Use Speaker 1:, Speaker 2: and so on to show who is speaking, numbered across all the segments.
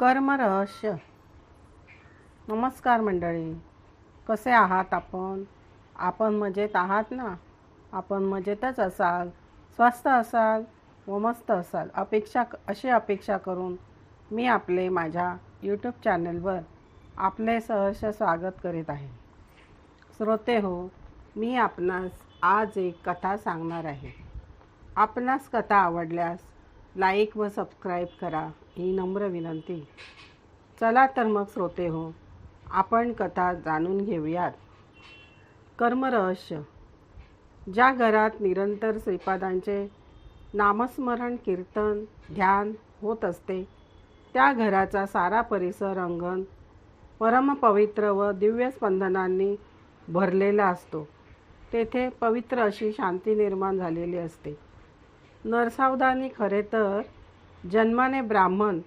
Speaker 1: कर्म रहस्य नमस्कार मंडळी. कसे आहात आपण? आपण मजेत आहात ना? आपण मजेतच असाल स्वस्त असाल व मस्त असाल अपेक्षा अशी अपेक्षा करून मी आपले माझ्या यूट्यूब चॅनलवर आपले सहर्ष स्वागत करीत आहे. श्रोते हो मी आपणास आज एक कथा सांगणार आहे. आपणास कथा आवडल्यास लाईक व सबस्क्राईब करा ही नम्र विनंती. चला तर मग श्रोते हो आपण कथा जाणून घेऊयात. कर्मरहस्य. ज्या घरात निरंतर श्रीपादांचे नामस्मरण कीर्तन ध्यान होत असते त्या घराचा सारा परिसर अंगण परमपवित्र व दिव्य स्पंदनांनी भरलेला असतो. तेथे पवित्र अशी शांती निर्माण झालेली असते. नरसावधानी खरे तर जन्माने ब्राह्मण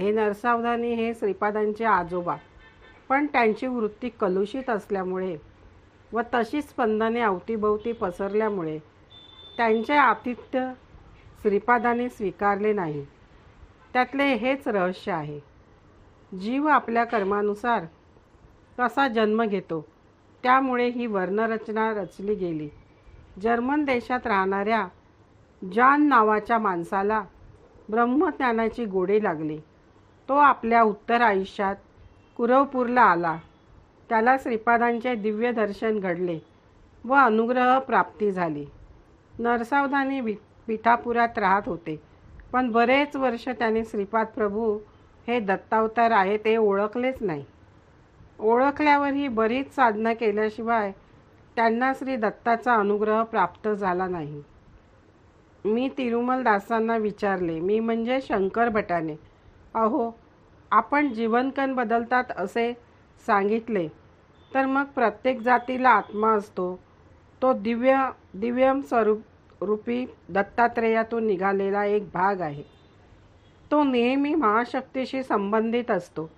Speaker 1: हे नरसावधानी हे श्रीपादांचे आजोबा. पण त्यांची वृत्ती कलुषित असल्यामुळे व तशीच स्पंदने अवतीभोवती पसरल्यामुळे त्यांचे आतिथ्य श्रीपादाने स्वीकारले नाही. त्यातले हेच रहस्य आहे. जीव आपल्या कर्मानुसार कसा जन्म घेतो त्यामुळे ही वर्णरचना रचली गेली. जर्मन देशात राहणाऱ्या जॉन नावाच्या माणसाला ब्रह्मज्ञानाची गोडे लागली. तो आपल्या उत्तर आयुष्यात कुरवपूरला आला. त्याला श्रीपादांचे दिव्य दर्शन घडले व अनुग्रह प्राप्ती झाली. नरसावधानी वि पिठापुरात राहत होते पण बरेच वर्ष त्याने श्रीपाद प्रभू हे दत्तावतार आहे ते ओळखलेच नाही. ओळखल्यावरही बरीच साधना केल्याशिवाय त्यांना श्री दत्ताचा अनुग्रह प्राप्त झाला नाही. मी तिरुमल दासांना विचारले मी म्हणजे शंकर भटाने. अहो आपण जीवनकण बदलतात असे सांगितले तर मग प्रत्येक जातीला आत्मा असतो. तो दिव्य दिव्यम स्वरूप रूपी दत्तात्रेयातून निघालेला एक भाग आहे. तो नेहमी महाशक्तीशी संबंधित असतो.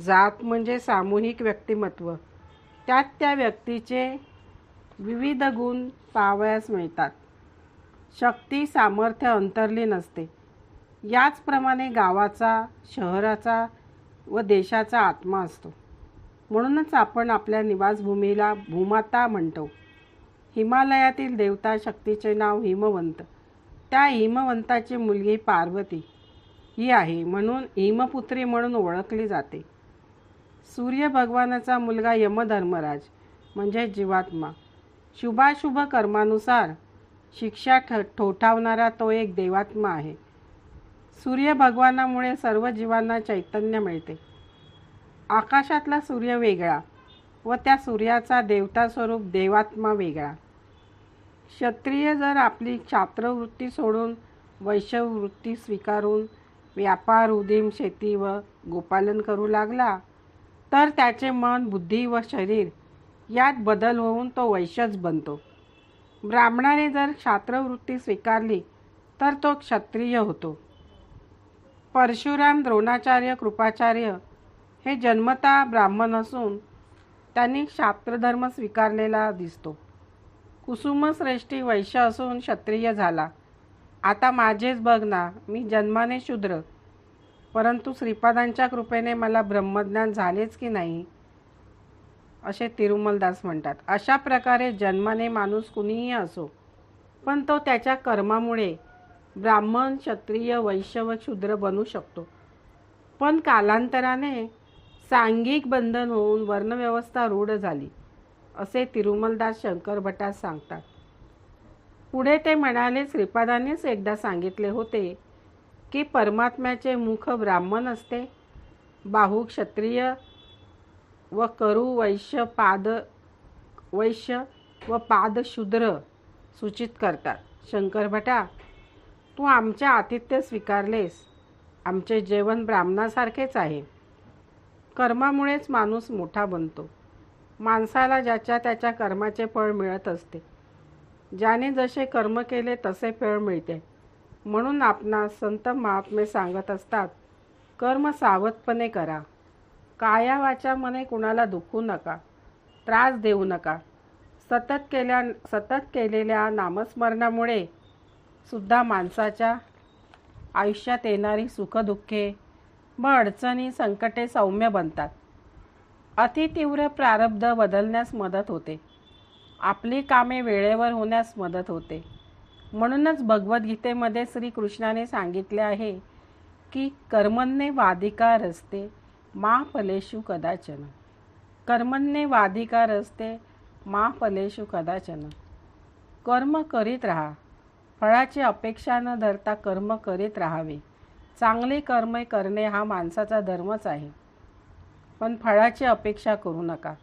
Speaker 1: जात म्हणजे सामूहिक व्यक्तिमत्व. त्यात त्या व्यक्तीचे विविध गुण पाहावयास मिळतात. शक्ती सामर्थ्य अंतरली असते याचप्रमाणे गावाचा शहराचा व देशाचा आत्मा असतो. म्हणूनच आपण आपल्या निवासभूमीला भूमाता म्हणतो. हिमालयातील देवता शक्तीचे नाव हिमवंत. त्या हिमवंताची मुलगी पार्वती ही आहे म्हणून हिमपुत्री म्हणून ओळखली जाते. सूर्य भगवानाचा मुलगा यमधर्मराज म्हणजे जीवात्मा. शुभाशुभ कर्मानुसार शिक्षा ठ ठोठावणारा तो एक देवात्मा आहे. सूर्य भगवानामुळे सर्व जीवांना चैतन्य मिळते. आकाशातला सूर्य वेगळा व त्या सूर्याचा देवता स्वरूप देवात्मा वेगळा. क्षत्रिय जर आपली छात्रवृत्ती सोडून वैश्यवृत्ती स्वीकारून व्यापार उदीम शेती व गोपालन करू लागला तर त्याचे मन बुद्धी व शरीर यात बदल होऊन तो वैश्यच बनतो. ब्राह्मणाने जर छात्रवृत्ती स्वीकारली तर तो क्षत्रिय होतो. परशुराम द्रोणाचार्य कृपाचार्य हे जन्मता ब्राह्मण असून त्यांनी शास्त्रधर्म स्वीकारलेला दिसतो. कुसुमश्रेष्ठी वैश्य असून क्षत्रिय झाला. आता माझेच बघ ना मी जन्माने शूद्र परंतु श्रीपादांच्या कृपेने मला ब्रह्मज्ञान झालेच की नाही? असे तिरुमलदास म्हणतात. अशा प्रकारे जन्माने माणूस कुणीही असो पण तो त्याच्या कर्मामुळे ब्राह्मण क्षत्रिय वैश्य व क्षुद्र बनू शकतो. पण कालांतराने सांघिक बंधन होऊन वर्णव्यवस्था रूढ झाली असे तिरुमलदास शंकर भटास सांगतात. पुढे ते म्हणाले श्रीपादानेच एकदा सांगितले होते की परमात्म्याचे मुख ब्राह्मण असते बाहू क्षत्रिय व करू वैश्य पाद वैश्य व पाद शूद्र सूचित करतात. शंकर भटा तू आमचे आतिथ्य स्वीकारलेस. आमचे जेवण ब्राह्मणासारखेच आहे. कर्मामुळेच माणूस मोठा बनतो. माणसाला ज्याच्या त्याच्या कर्माचे फळ मिळत असते. ज्याने जसे कर्म केले तसे फळ मिळते. म्हणून आपणास संत महात्मे सांगत असतात कर्म सावधपणे करा. काया वाचा मने कुणाला दुखू नका त्रास देऊ नका. सतत केल्या सतत केलेल्या नामस्मरणामुळे सुद्धा माणसाच्या आयुष्यात येणारी सुखदुःखे व अडचणी संकटे सौम्य बनतात. अतितीव्र प्रारब्ध बदलण्यास मदत होते. आपली कामे वेळेवर होण्यास मदत होते. म्हणूनच भगवद्गीतेमध्ये श्रीकृष्णाने सांगितले आहे की कर्मने वादिका रस्ते मा फलेषु कदाचन. कर्मने वाधिका रस्ते मा फलेषु कदाचन. कर्म करीत राहा. फळाची अपेक्षा न धरता कर्म करीत राहावे. चांगले कर्म करणे हा माणसाचा धर्मच आहे. पण फळाची अपेक्षा करू नका.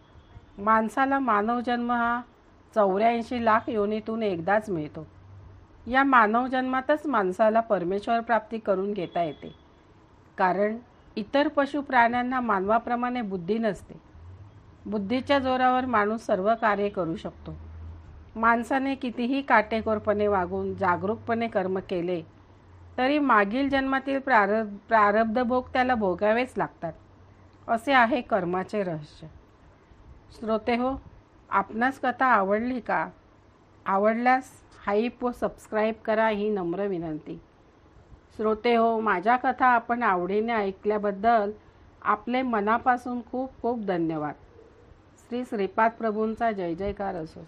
Speaker 1: माणसाला मानवजन्म हा चौऱ्याऐंशी लाख योनीतून एकदाच मिळतो. या मानवजन्मातच माणसाला परमेश्वर प्राप्ती करून घेता येते. कारण इतर पशु प्राण्यांना मानवाप्रमाणे बुद्धी नसते. बुद्धीच्या जोरावर माणूस सर्व कार्य करू शकतो. माणसाने कितीही काटेकोरपणे वागून जागरूकपणे कर्म केले तरी मागील जन्मातील प्रार प्रारब्ध भोग त्याला भोगावेच लागतात. असे आहे कर्माचे रहस्य. श्रोते हो आपणास कथा आवडली का? आवडल्यास हाईप व सबस्क्राईब करा ही नम्र विनंती. श्रोते हो माझ्या कथा आपण आवडीने ऐकल्याबद्दल आपले मनापासून खूप खूप धन्यवाद. श्री श्रीपाद प्रभूंचा जय जयकार असो.